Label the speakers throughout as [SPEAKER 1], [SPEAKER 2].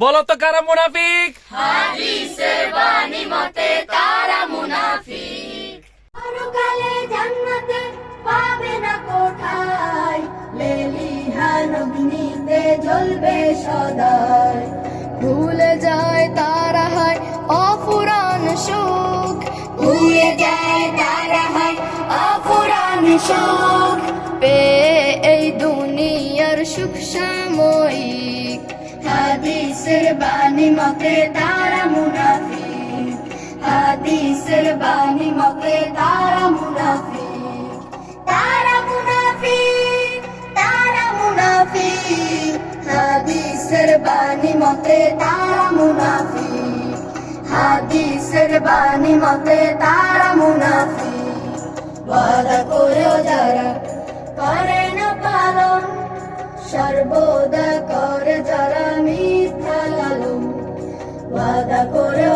[SPEAKER 1] বলো তো কারা মুনাফিক
[SPEAKER 2] জ্বলবে সদায়
[SPEAKER 3] ভুলে যায় তারা হয় অপুরাণ সুখ
[SPEAKER 2] ভুলে যায় তারা হয় অপুরাণ শোক
[SPEAKER 3] পেয়ে এই দুনিয়ার সুখ
[SPEAKER 2] হাদিসের বাণী তারা মুনাফিক। হাদিসের বাণী মতে তারা মুনাফিক। তারা মুনাফিক তারা মুনাফিক। হাদিসের বাণী মতে তারা মুনাফিক। হাদিসের বাণী মতে তারা করেও যারা করে না পালন, সর্বদা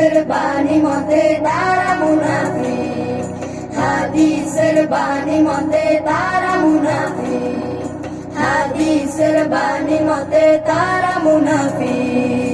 [SPEAKER 2] হাদিসের বাণী মতে তারা মুনাফি হাদিসের বাণী মতে তারা মুনাফি হাদিসের বাণী মতে তারা মুনাফিক